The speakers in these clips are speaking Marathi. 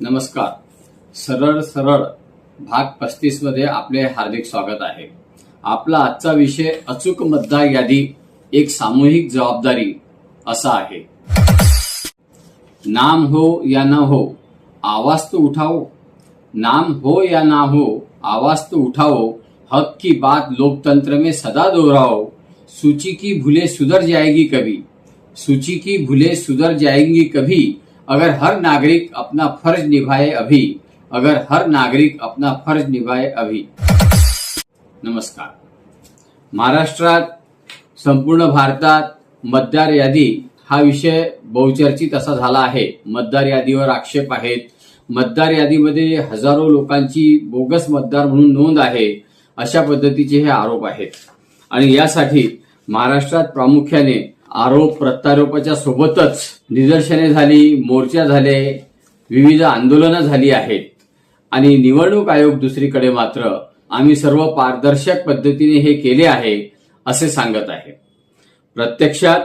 नमस्कार. सरळ सरळ भाग पस्तीसमध्ये आपले हार्दिक स्वागत आहे. आपला आजचा विषय अचूक मतदार यादी एक सामूहिक जबाबदारी असा आहे. नाम हो या न हो आवाज तो उठाओ. नाम हो या ना हो आवाज तो उठाओ. हक की बात लोकतंत्र में सदा दोहराओ. सूची की भूले सुधर जाएगी कभी. सूची की भूले सुधर जाएंगी कभी अगर हर नागरिक अपना फर्ज निभाए अभी अगर हर नागरिक अपना फर्ज निभाए अभी। नमस्कार। महाराष्ट्रात संपूर्ण भारतात मतदार यादी हा विषय बहुचर्चित असा झाला आहे. मतदार यादीवर आक्षेप आहेत. मतदार यादीमध्ये हजारो लोकांची बोगस मतदार म्हणून नोंद आहे अशा पद्धतीचे हे आरोप आहेत. आणि यासाठी महाराष्ट्रात प्रामुख्याने आरोप प्रत्यारोपाच्या सोबतच निदर्शने झाली मोर्चा झाले विविध आंदोलनं झाली आहेत. आणि निवडणूक आयोग दुसरीकडे मात्र आम्ही सर्व पारदर्शक पद्धतीने हे केले आहे असे सांगत आहे. प्रत्यक्षात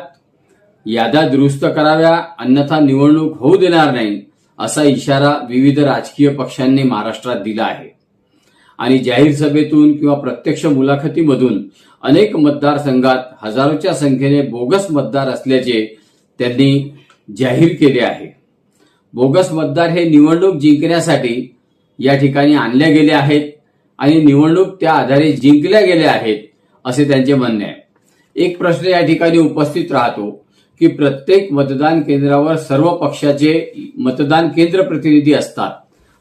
याद्या दुरुस्त कराव्या अन्यथा निवडणूक होऊ देणार नाही असा इशारा विविध राजकीय पक्षांनी महाराष्ट्रात दिला आहे. आणि जाहीर सभेतून किंवा प्रत्यक्ष मुलाखतीमधून अनेक मतदारसंघात हजारोच्या संख्येने बोगस मतदार असल्याचे त्यांनी जाहीर केले आहे. बोगस मतदार हे निवडणूक जिंकण्यासाठी या ठिकाणी आणल्या गेले आहेत आणि निवडणूक त्या आधारे जिंकल्या गेल्या आहेत असे त्यांचे म्हणणे आहे. एक प्रश्न या ठिकाणी उपस्थित राहतो की प्रत्येक मतदान केंद्रावर सर्व पक्षाचे मतदान केंद्र प्रतिनिधी असतात.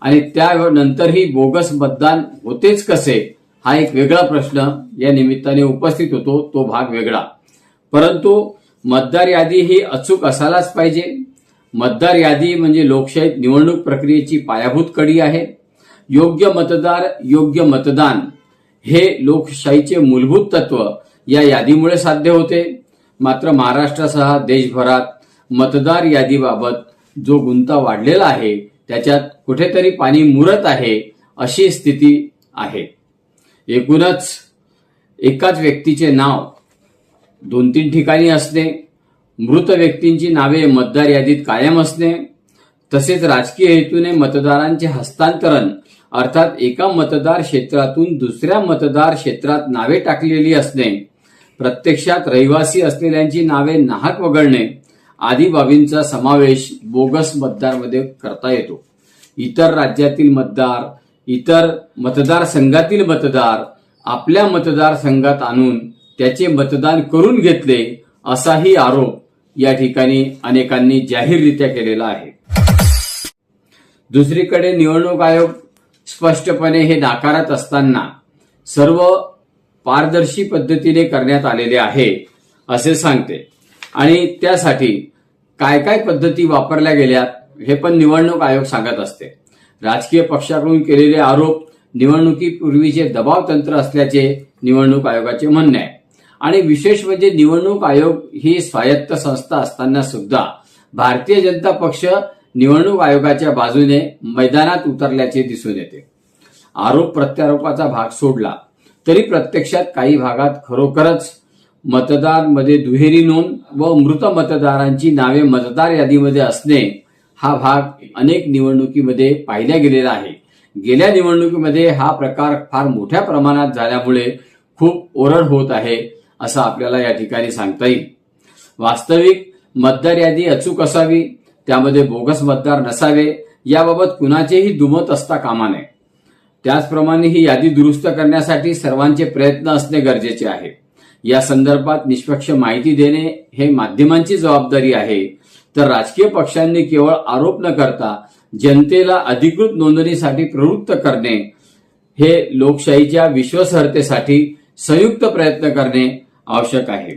आणि त्यानंतरही बोगस मतदान होतेच कसे हा एक वेगळा प्रश्न या निमित्ताने उपस्थित होतो तो भाग वेगळा. परंतु मतदार यादी ही अचूक असायलाच पाहिजे. मतदार यादी म्हणजे लोकशाहीत निवडणूक प्रक्रियेची पायाभूत कडी आहे. योग्य मतदार योग्य मतदान हे लोकशाहीचे मूलभूत तत्व या यादीमुळे साध्य होते. मात्र महाराष्ट्रासह देशभरात मतदार यादीबाबत जो गुंता वाढलेला आहे त्याच्यात कुठेतरी पाणी मुरत आहे अशी स्थिती आहे. एकूणच एकाच व्यक्तीचे नाव दोन तीन ठिकाणी असणे मृत व्यक्तींची नावे मतदार यादीत कायम असणे तसेच राजकीय हेतूने मतदारांचे हस्तांतरण अर्थात एका मतदार क्षेत्रातून दुसऱ्या मतदार क्षेत्रात नावे टाकलेली असणे प्रत्यक्षात रहिवासी असलेल्यांची नावे नाहक वगळणे आदी बाबींचा समावेश बोगस मतदारमध्ये करता येतो. इतर राज्यातील मतदार इतर मतदारसंघातील मतदार आपल्या मतदारसंघात आणून त्याचे मतदान करून घेतले असाही आरोप या ठिकाणी अनेकांनी जाहीररित्या केलेला आहे. दुसरीकडे निवडणूक आयोग स्पष्टपणे हे नाकारत असताना सर्व पारदर्शी पद्धतीने करण्यात आलेले आहे असे सांगते. आणि त्यासाठी काय काय पद्धती वापरल्या गेल्यात हे पण निवडणूक आयोग सांगत असते. राजकीय पक्षाकडून केलेले आरोप निवडणुकीपूर्वीचे दबाव तंत्र असल्याचे निवडणूक आयोगाचे म्हणणे आहे. आणि विशेष म्हणजे निवडणूक आयोग ही स्वायत्त संस्था असताना सुद्धा भारतीय जनता पक्ष निवडणूक आयोगाच्या बाजूने मैदानात उतरल्याचे दिसून येते. आरोप प्रत्यारोपाचा भाग सोडला तरी प्रत्यक्षात काही भागात खरोखरच मतदारमध्ये दुहेरी नोंद व मृत मतदारांची नावे मतदार यादीमध्ये असणे हा भाग अनेक निवडणुकीमध्ये पाहिल्या गेलेला आहे. गेल्या निवडणुकीमध्ये हा प्रकार फार मोठ्या प्रमाणात झाल्यामुळे खूप ओरड होत आहे असं आपल्याला या ठिकाणी सांगता येईल. वास्तविक मतदार यादी अचूक असावी त्यामध्ये बोगस मतदार नसावे याबाबत कुणाचेही दुमत असता कामा नये. त्याचप्रमाणे ही यादी दुरुस्त करण्यासाठी सर्वांचे प्रयत्न असणे गरजेचे आहे. या संदर्भात निष्पक्ष माहिती देणे हे माध्यमांची जबाबदारी आहे. तर राजकीय पक्षांनी केवळ आरोप न करता जनतेला अधिकृत नोंदणीसाठी प्रवृत्त करणे हे लोकशाहीच्या विश्वासार्हतेसाठी संयुक्त प्रयत्न करणे आवश्यक आहे.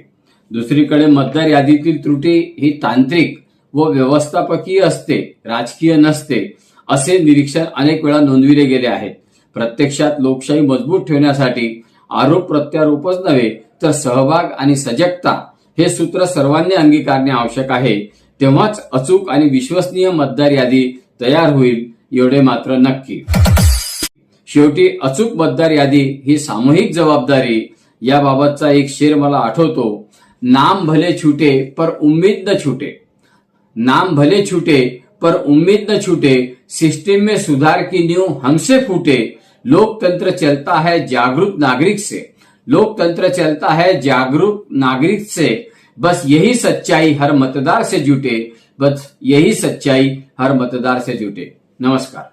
दुसरीकडे मतदार यादीतील त्रुटी ही तांत्रिक व व्यवस्थापकीय असते राजकीय नसते असे निरीक्षण अनेक वेळा नोंदविले गेले आहे प्रत्यक्षात लोकशाही मजबूत ठेवण्यासाठी आरोप प्रत्यारोपच नव्हे सहभाग आणि सजगता हे सूत्र सर्वांनी अंगीकारणे आवश्यक आहे. तेव्हाच अचूक आणि विश्वसनीय मतदार यादी तयार होईल एवढे मात्र नक्की. शेवटी अचूक मतदार यादी ही सामूहिक जबाबदारी याबाबतचा एक शेर मला आठवतो. नाम भले छुटे पर उम्मीद न छुटे. नाम भले छुटे पर उम्मीद न छूटे सिस्टम में सुधार की न्यू हमसे फूटे. लोकतंत्र चलता है जागरूक नागरिक से. लोकतंत्र चलता है जागरूक नागरिक से। बस यही सच्चाई हर मतदार से जुटे। बस यही सच्चाई हर मतदार से जुटे। नमस्कार।